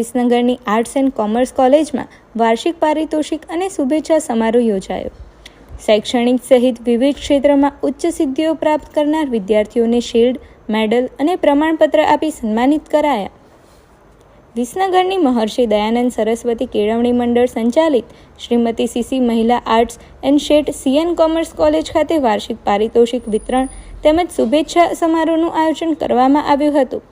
વિસનગરની arts and commerce કોલેજમાં વાર્ષિક પારિતોષિક અને શુભેચ્છા સમારોહ યોજાયો. શૈક્ષણિક સહિત વિવિધ ક્ષેત્રમાં ઉચ્ચ સિદ્ધિઓ પ્રાપ્ત કરનાર વિદ્યાર્થીઓને શિલ્ડ, મેડલ અને પ્રમાણપત્ર આપી સન્માનિત કરાયા. વિસનગરની મહર્ષિ દયાનંદ સરસ્વતી કેળવણી મંડળ સંચાલિત શ્રીમતી સીસી મહિલા arts and Sheth CN commerce college ખાતે વાર્ષિક પારિતોષિક વિતરણ તેમજ શુભેચ્છા સમારોહનું આયોજન કરવામાં આવ્યું હતું.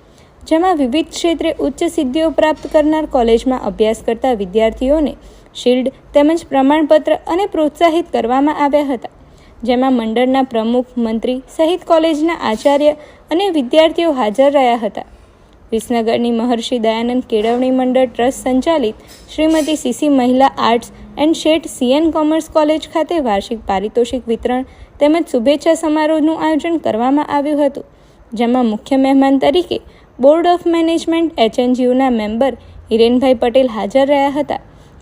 જેમાં વિવિધ ક્ષેત્રે ઉચ્ચ સિદ્ધિઓ પ્રાપ્ત કરનાર કોલેજમાં અભ્યાસ કરતા વિદ્યાર્થીઓને શિલ્ડ તેમજ પ્રમાણપત્ર અને પ્રોત્સાહિત કરવામાં આવ્યા હતા. જેમાં મંડળના પ્રમુખ, મંત્રી સહિત કોલેજના આચાર્ય અને વિદ્યાર્થીઓ હાજર રહ્યા હતા. વિસનગરની મહર્ષિ દયાનંદ કેળવણી મંડળ ટ્રસ્ટ સંચાલિત શ્રીમતી સીસી મહિલા arts and Sheth CN commerce college ખાતે વાર્ષિક પારિતોષિક વિતરણ તેમજ શુભેચ્છા સમારોહનું આયોજન કરવામાં આવ્યું હતું. જેમાં મુખ્ય મહેમાન તરીકે બોર્ડ ઓફ મેનેજમેન્ટ એચએનજીયુના મેમ્બર હિરેનભાઈ પટેલ હાજર રહ્યા હતા,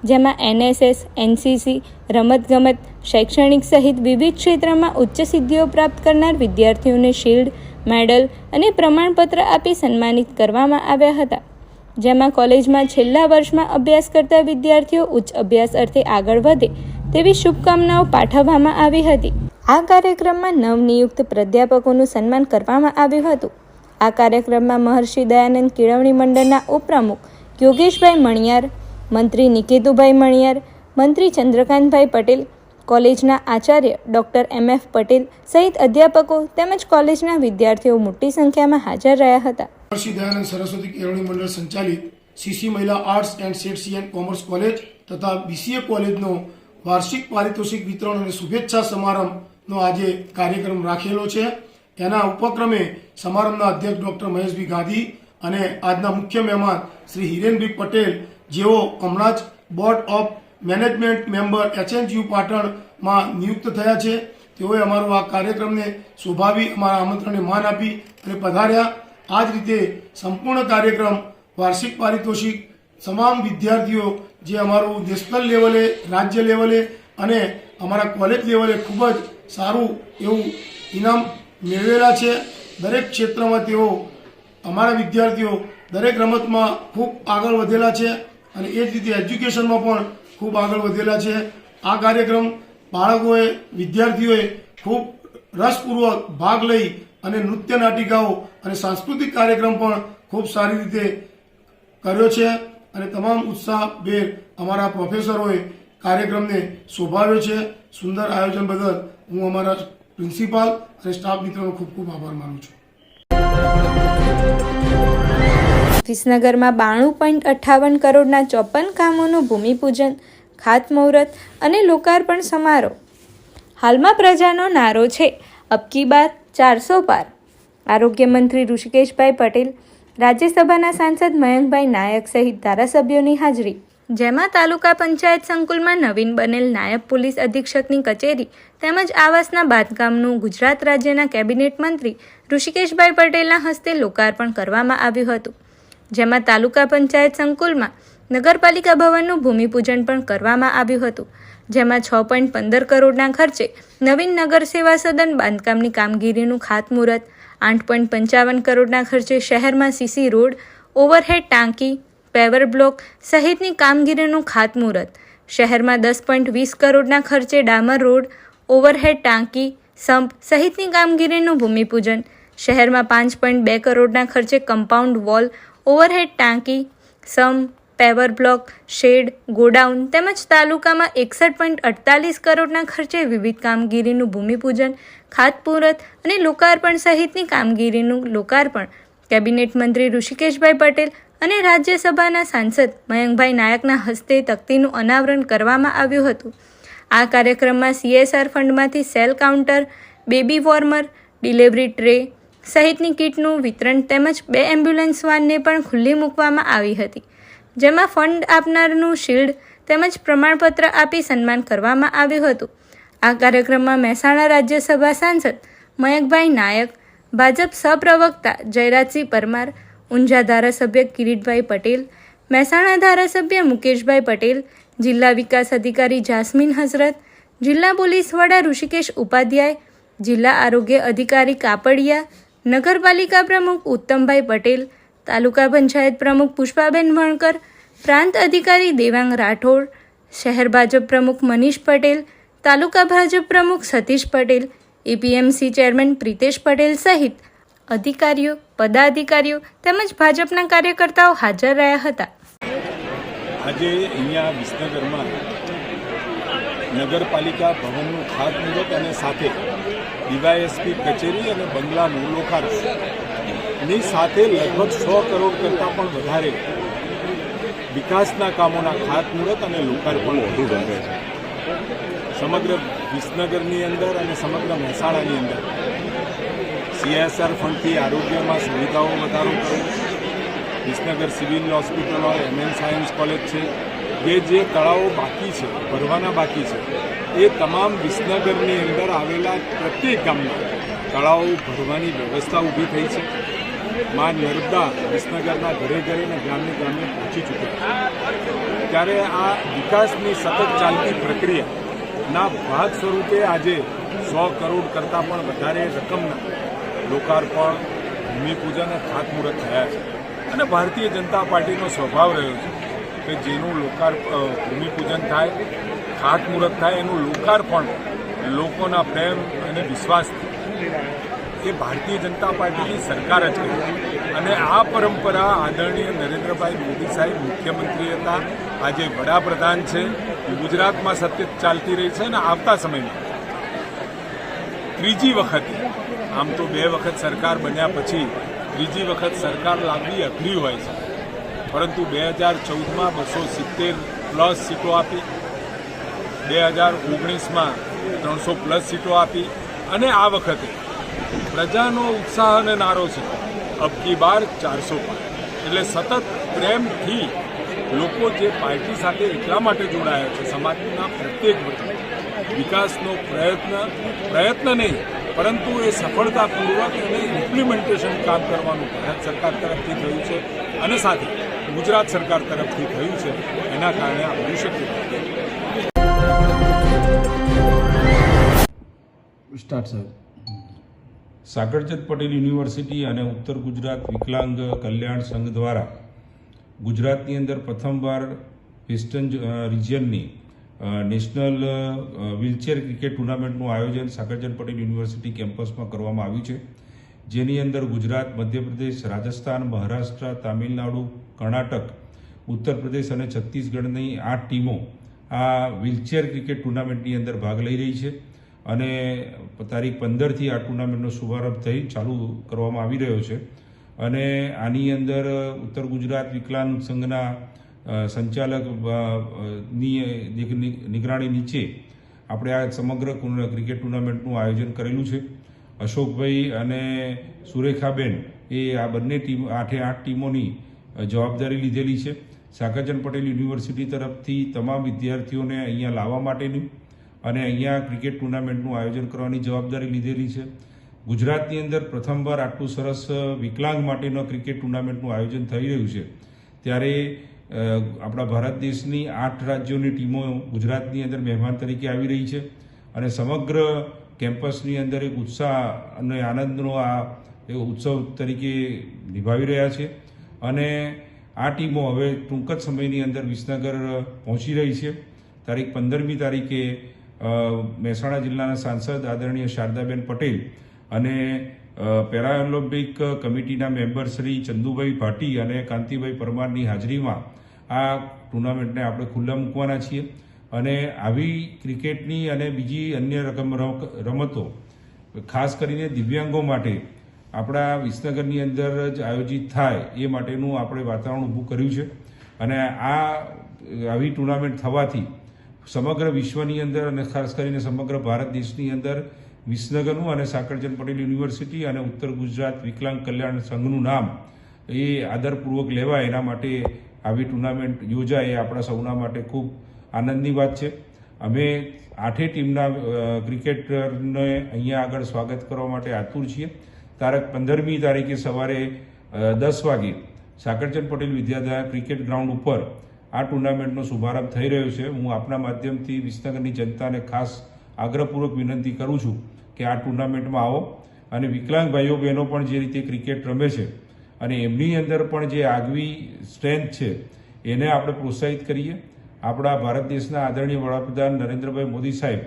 જેમાં એનએસએસ, એનસીસી, રમતગમત, શૈક્ષણિક સહિત વિવિધ ક્ષેત્રમાં ઉચ્ચ સિદ્ધિઓ પ્રાપ્ત કરનાર વિદ્યાર્થીઓને શિલ્ડ, મેડલ અને પ્રમાણપત્ર આપી સન્માનિત કરવામાં આવ્યા હતા, જેમાં કોલેજમાં છેલ્લા વર્ષમાં અભ્યાસ કરતા વિદ્યાર્થીઓ ઉચ્ચ અભ્યાસ અર્થે આગળ વધે તેવી શુભકામનાઓ પાઠવવામાં આવી હતી. આ કાર્યક્રમમાં નવનિયુક્ત પ્રાધ્યાપકોનું સન્માન કરવામાં આવ્યું હતું. આ કાર્યક્રમમાં મહર્ષિ દયાનંદ કેળવણી મંડળના ઉપપ્રમુખ યોગેશભાઈ મણિયાર, મંત્રી નિકેતુભાઈ મણિયાર, મંત્રી ચંદ્રકાંતભાઈ પટેલ, કોલેજના આચાર્ય ડૉક્ટર એમ એફ પટેલ સહિત અધ્યાપકો તેમજ કોલેજના વિદ્યાર્થીઓ મોટી સંખ્યામાં હાજર રહ્યા હતા. મહર્ષિ દયાનંદ સરસ્વતી કેળવણી મંડળ સંચાલિત સીસી મહિલા arts and Sheth and commerce college તથા બીસીએ કોલેજનો વાર્ષિક પારિતોષિક વિતરણ અને શુભેચ્છા સમારંભનો આજે કાર્યક્રમ રાખેલો છે. એના ઉપક્રમે સમારંભના અધ્યક્ષ ડોક્ટર મહેશભાઈ ગાંધી અને આજના મુખ્ય મહેમાન શ્રી હિરેનભાઈ પટેલ, જેઓ હમણાં જ board of management member HNGU પાટણમાં નિયુક્ત થયા છે. તેઓએ અમારો આ કાર્યક્રમને શોભાવી, અમારા આમંત્રણને માન આપી અને પધાર્યા. આ જ રીતે સંપૂર્ણ કાર્યક્રમ વાર્ષિક પારિતોષિક તમામ વિદ્યાર્થીઓ, જે અમારું નેશનલ લેવલે, રાજ્ય લેવલે અને અમારા કોલેજ લેવલે ખૂબ જ સારું એવું ઇનામ મેળવેલા છે. દરેક ક્ષેત્રમાં તેઓ, અમારા વિદ્યાર્થીઓ દરેક રમતમાં ખૂબ આગળ વધેલા છે અને એ જ રીતે એજ્યુકેશનમાં પણ ખૂબ આગળ વધેલા છે. આ કાર્યક્રમ બાળકોએ, વિદ્યાર્થીઓએ ખૂબ રસપૂર્વક ભાગ લઈ અને નૃત્ય નાટિકાઓ અને સાંસ્કૃતિક કાર્યક્રમ પણ ખૂબ સારી રીતે કર્યો છે અને તમામ ઉત્સાહભેર અમારા પ્રોફેસરોએ કાર્યક્રમને શોભાવ્યો છે. સુંદર આયોજન બદલ હું અમારા પ્રિન્સિપાલ અને સ્ટાફ મિત્રોનો ખૂબ ખૂબ આભાર માનું છું. વિસનગરમાં બાણું પોઈન્ટ અઠ્ઠાવન કરોડના ચોપન કામોનું ભૂમિપૂજન, ખાતમુહૂર્ત અને લોકાર્પણ સમારોહ. હાલમાં પ્રજાનો નારો છે અબકી બાર ચારસો પાર. આરોગ્ય મંત્રી ઋષિકેશભાઈ પટેલ, રાજ્યસભાના સાંસદ મયંકભાઈ નાયક સહિત ધારાસભ્યોની હાજરી. જેમાં તાલુકા પંચાયત સંકુલમાં નવીન બનેલ નાયબ પોલીસ અધિક્ષકની કચેરી તેમજ આવાસના બાંધકામનું ગુજરાત રાજ્યના કેબિનેટ મંત્રી ઋષિકેશભાઈ પટેલના હસ્તે લોકાર્પણ કરવામાં આવ્યું હતું. જેમાં તાલુકા પંચાયત સંકુલમાં નગરપાલિકા ભવનનું ભૂમિપૂજન પણ કરવામાં આવ્યું હતું. જેમાં છ પોઈન્ટ પંદર કરોડના ખર્ચે નવીન નગર સેવા સદન બાંધકામની કામગીરીનું ખાતમુહૂર્ત, આઠ પોઈન્ટ પંચાવન કરોડના ખર્ચે શહેરમાં સીસી રોડ, ઓવરહેડ ટાંકી પેવર બ્લોક સહિતની કામગીરીનું ખાતમુહૂર્ત. શહેરમાં દસ પોઈન્ટ વીસ કરોડના ખર્ચે ડામર રોડ, ઓવરહેડ ટાંકી, સંપ સહિતની કામગીરીનું ભૂમિપૂજન. શહેરમાં પાંચ પોઈન્ટ બે કરોડના ખર્ચે કમ્પાઉન્ડ વોલ, ઓવરહેડ ટાંકી sump paver block, shed, godown તેમજ તાલુકામાં એકસઠ પોઈન્ટ અડતાલીસ કરોડના ખર્ચે વિવિધ કામગીરીનું ભૂમિપૂજન, ખાતમુહૂર્ત અને લોકાર્પણ સહિતની કામગીરીનું લોકાર્પણ. કેબિનેટ મંત્રી ઋષિકેશભાઈ પટેલ અને રાજ્યસભાના સાંસદ મયંકભાઈ નાયકના હસ્તે તકતીનું અનાવરણ કરવામાં આવ્યું હતું. આ કાર્યક્રમમાં CSR ફંડમાંથી cell counter, baby warmer, delivery tray સહિતની કીટનું વિતરણ તેમજ બે એમ્બ્યુલન્સ વાનને પણ ખુલ્લી મૂકવામાં આવી હતી. જેમાં ફંડ આપનારનું શિલ્ડ તેમજ પ્રમાણપત્ર આપી સન્માન કરવામાં આવ્યું હતું. આ કાર્યક્રમમાં મહેસાણા રાજ્યસભા સાંસદ મયંકભાઈ નાયક, ભાજપ સહપ્રવક્તા જયરાજસિંહ પરમાર ઊંઝા ધારાસભ્ય કિરીટભાઈ પટેલ, મહેસાણા ધારાસભ્ય મુકેશભાઈ પટેલ, જિલ્લા વિકાસ અધિકારી જાસ્મીન હઝરત, જિલ્લા પોલીસ વડા ઋષિકેશ ઉપાધ્યાય, જિલ્લા આરોગ્ય અધિકારી કાપડિયા, નગરપાલિકા પ્રમુખ ઉત્તમભાઈ પટેલ, તાલુકા પંચાયત પ્રમુખ પુષ્પાબેન વણકર, પ્રાંત અધિકારી દેવાંગ રાઠોડ, શહેર ભાજપ પ્રમુખ મનીષ પટેલ, તાલુકા ભાજપ પ્રમુખ સતીશ પટેલ, એપીએમસી ચેરમેન પ્રિતેશ પટેલ સહિત અધિકારીઓ, પદાધિકારીઓ તેમજ ભાજપના કાર્યકર્તાઓ હાજર રહ્યા હતા. આજે અહીંયા વિસનગરમાં નગરપાલિકા ભવનનું ખાતમુહૂર્ત અને સાથે ડીવાયએસપી કચેરી અને બંગલાનું લોકાર્પણ. ની સાથે લગભગ સો કરોડ કરતાં પણ વધારે વિકાસના કામોના ખાતમુહૂર્ત અને લોકાર્પણ વધુ ગમે છે. સમગ્ર વિસનગરની અંદર અને સમગ્ર મહેસાણાની અંદર સીએસઆર ફંડથી આરોગ્યમાં સુવિધાઓ વધારો કરો. વિસનગર સિવિલ હોસ્પિટલ હોય, એમએન સાયન્સ કોલેજ છે કે જે તળાવો બાકી છે, ભરવાના બાકી છે, એ તમામ વિસનગરની અંદર આવેલા પ્રત્યેક ગામમાં તળાવો ભરવાની વ્યવસ્થા ઊભી થઈ છે. મા નર્મદા વિસનગરના ઘરે ઘરે અને ગામને ગામને પહોંચી ચૂક્યા ત્યારે આ વિકાસની સતત ચાલતી પ્રક્રિયાના ભાગ સ્વરૂપે આજે સો કરોડ કરતાં પણ વધારે રકમના લોકાર્પણ, ભૂમિપૂજન અને ખાતમુહૂર્ત થયા છે. અને ભારતીય જનતા પાર્ટીનો સ્વભાવ રહ્યો છે કે જેનું લોકાર ભૂમિપૂજન થાય ખાતમુહૂર્ત થાય, એનું લોકાર્પણ લોકોના પ્રેમ અને વિશ્વાસથી એ ભારતીય જનતા પાર્ટીની સરકાર જ કરી અને આ પરંપરા આદરણીય નરેન્દ્રભાઈ મોદી સાહેબ મુખ્યમંત્રી હતા. આજે વડાપ્રધાન છે. ગુજરાતમાં સતત ચાલતી રહી છે અને આવતા સમયમાં ત્રીજી વખતે આમ તો બે વખત સરકાર બન્યા પછી ત્રીજી વખત સરકાર લાવવી અઘરી હોય છે. પરંતુ બે હજાર ચૌદમાં બસો સિત્તેર પ્લસ સીટો આપી, બે હજાર ઓગણીસમાં ત્રણસો પ્લસ સીટો આપી અને આ વખતે પ્રજાનો ઉત્સાહ અને નારો છે. અબકી બાર ચારસો પાર એટલે સતત પ્રેમથી લોકો જે પાર્ટી સાથે એટલા માટે જોડાયા છે, સમાજના પ્રત્યેક વર્ગ વિકાસનો પ્રયત્ન પ્રયત્ન નહીં પરંતુ એ સફળતાપૂર્વક એને ઇમ્પ્લિમેન્ટેશન કામ કરવાનું ભારત સરકાર તરફથી થયું છે અને સાથે ગુજરાત સરકાર તરફથી થયું છે એના કારણે આ બની શક્યું સ્ટાર્ટ સાહેબ. સાગરચંદ પટેલ યુનિવર્સિટી અને ઉત્તર ગુજરાત વિકલાંગ કલ્યાણ સંઘ દ્વારા ગુજરાતની અંદર પ્રથમવાર વેસ્ટર્ન રિજિયનની નેશનલ વ્હીલચેર ક્રિકેટ ટુર્નામેન્ટનું આયોજન સાકરચંદ પટેલ યુનિવર્સિટી કેમ્પસમાં કરવામાં આવ્યું છે. જેની અંદર ગુજરાત, મધ્યપ્રદેશ, રાજસ્થાન, મહારાષ્ટ્ર, તામિલનાડુ, કર્ણાટક ઉત્તર પ્રદેશ અને છત્તીસગઢની આઠ ટીમો આ વ્હીલચેર ક્રિકેટ ટુર્નામેન્ટની અંદર ભાગ લઈ રહી છે અને તારીખ પંદરથી આ ટુર્નામેન્ટનો શુભારંભ થઈ ચાલુ કરવામાં આવી રહ્યો છે. અને આની અંદર ઉત્તર ગુજરાત વિકલાંગ સંઘના સંચાલક નિગરાણી નીચે આપણે આ સમગ્ર ક્રિકેટ ટુર્નામેન્ટનું આયોજન કરેલું છે. અશોકભાઈ અને સુરેખાબેન એ આ બંને ટીમ, આઠે આઠ ટીમોની જવાબદારી લીધેલી છે. સાકરચંદ પટેલ યુનિવર્સિટી તરફથી તમામ વિદ્યાર્થીઓને અહીંયા લાવવા માટેની અને અહીંયા ક્રિકેટ ટુર્નામેન્ટનું આયોજન કરવાની જવાબદારી લીધેલી છે. ગુજરાતની અંદર પ્રથમવાર આટલું સરસ વિકલાંગ માટેનો ક્રિકેટ ટુર્નામેન્ટનું આયોજન થઈ રહ્યું છે. ત્યારે આપણા ભારત દેશની આઠ રાજ્યોની ટીમો ગુજરાતની અંદર મહેમાન તરીકે આવી રહી છે અને સમગ્ર કેમ્પસની અંદર એક ઉત્સાહ અને આનંદનો આ ઉત્સવ તરીકે નિભાવી રહ્યા છે. અને આ ટીમો હવે ટૂંક જ સમયની અંદર વિસનગર પહોંચી રહી છે. તારીખ પંદરમી તારીખે મહેસાણા જિલ્લાના સાંસદ આદરણીય શારદાબેન પટેલ અને અ, પેરા ઓલિમ્પિક કમિટીના મેમ્બર શ્રી ચંદુભાઈ ભાટી અને કાંતિભાઈ પરમારની હાજરીમાં આ ટુર્નામેન્ટને આપણે ખુલ્લા મૂકવાના છીએ. અને આવી ક્રિકેટની અને બીજી અન્ય રકમ રમતો ખાસ કરીને દિવ્યાંગો માટે આપણા વિસનગરની અંદર જ આયોજિત થાય એ માટેનું આપણે વાતાવરણ ઊભું કર્યું છે. અને આ આવી ટુર્નામેન્ટ થવાથી સમગ્ર વિશ્વની અંદર અને ખાસ કરીને સમગ્ર ભારત દેશની અંદર વિસનગરનું અને સાંકળચંદ પટેલ યુનિવર્સિટી અને ઉત્તર ગુજરાત વિકલાંગ કલ્યાણ સંઘનું નામ એ આદરપૂર્વક લેવાય, એના માટે આવી ટુર્નામેન્ટ યોજાય એ આપણા સૌના માટે ખૂબ આનંદની વાત છે. અમે આઠે ટીમના ક્રિકેટરને અહીંયા આગળ સ્વાગત કરવા માટે આતુર છીએ. તારીખ પંદરમી તારીખે સવારે દસ વાગે સાકરચંદ પટેલ વિદ્યાધાર ક્રિકેટ ગ્રાઉન્ડ ઉપર આ ટુર્નામેન્ટનો શુભારંભ થઈ રહ્યો છે. હું આપના માધ્યમથી વિસનગરની જનતાને ખાસ આગ્રહપૂર્વક વિનંતી કરું છું કે આ ટુર્નામેન્ટમાં આવો. અને વિકલાંગ ભાઈઓ, બહેનો પણ જે રીતે ક્રિકેટ રમે છે અને એમની અંદર પણ જે આગવી સ્ટ્રેન્થ છે, એને આપણે પ્રોત્સાહિત કરીએ. આપણા ભારત દેશના આદરણીય વડાપ્રધાન નરેન્દ્રભાઈ મોદી સાહેબ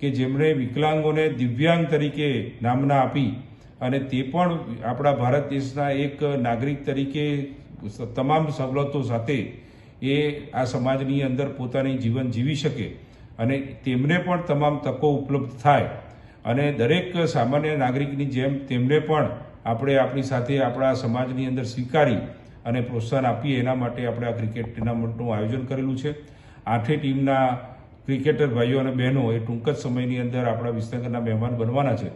કે જેમણે વિકલાંગોને દિવ્યાંગ તરીકે નામના આપી અને તે પણ આપણા ભારત દેશના એક નાગરિક તરીકે તમામ સવલતો સાથે એ આ સમાજની અંદર પોતાની જીવન જીવી શકે અને તેમને પણ તમામ તકો ઉપલબ્ધ થાય. અને દરેક સામાન્ય નાગરિકની જેમ તેમને પણ આપણે આપણી સાથે આપણા સમાજની અંદર સ્વીકારી અને પ્રોત્સાહન આપીએ એના માટે આપણે આ ક્રિકેટ ટુર્નામેન્ટનું આયોજન કરેલું છે. આઠે ટીમના ક્રિકેટર ભાઈઓ અને બહેનો એ ટૂંક જ સમયની અંદર આપણા વિસનગરના મહેમાન બનવાના છે.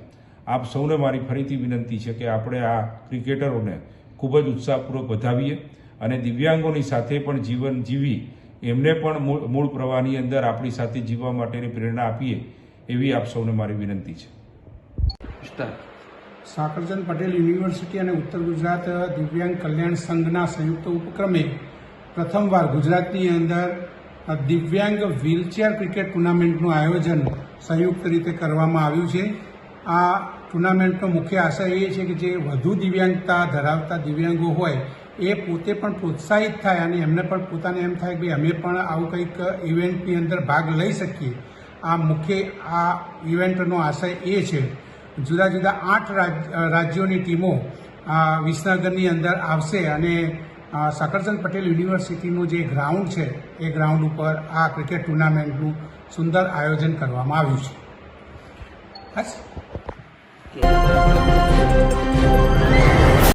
આપ સૌને મારી ફરીથી વિનંતી છે કે આપણે આ ક્રિકેટરોને ખૂબ જ ઉત્સાહપૂર્વક વધાવીએ અને દિવ્યાંગોની સાથે પણ જીવન જીવી એમને પણ મૂળ પ્રવાહની અંદર આપણી સાથે જીવવા માટેની પ્રેરણા આપીએ એવી આપ સૌને મારી વિનંતી છે. સાકરચંદ પટેલ યુનિવર્સિટી અને ઉત્તર ગુજરાત દિવ્યાંગ કલ્યાણ સંઘના સંયુક્ત ઉપક્રમે પ્રથમવાર ગુજરાતની અંદર દિવ્યાંગ વ્હીલચેર ક્રિકેટ ટુર્નામેન્ટનું આયોજન સંયુક્ત રીતે કરવામાં આવ્યું છે. આ ટુર્નામેન્ટનો મુખ્ય આશય એ છે કે જે વધુ દિવ્યાંગતા ધરાવતા દિવ્યાંગો હોય એ પોતે પણ પ્રોત્સાહિત થાય અને એમને પણ પોતાને એમ થાય કે અમે પણ આવું કંઈક ઇવેન્ટની અંદર ભાગ લઈ શકીએ. આ મુખ્ય આ ઇવેન્ટનો આશય એ છે, જુદા જુદા આઠ રાજ- રાજ્યોની ટીમો વિસનગરની અંદર આવશે અને સકરચંદ પટેલ યુનિવર્સિટીનું જે ગ્રાઉન્ડ છે, એ ગ્રાઉન્ડ ઉપર આ ક્રિકેટ ટુર્નામેન્ટનું સુંદર આયોજન કરવામાં આવ્યું છે. બસ.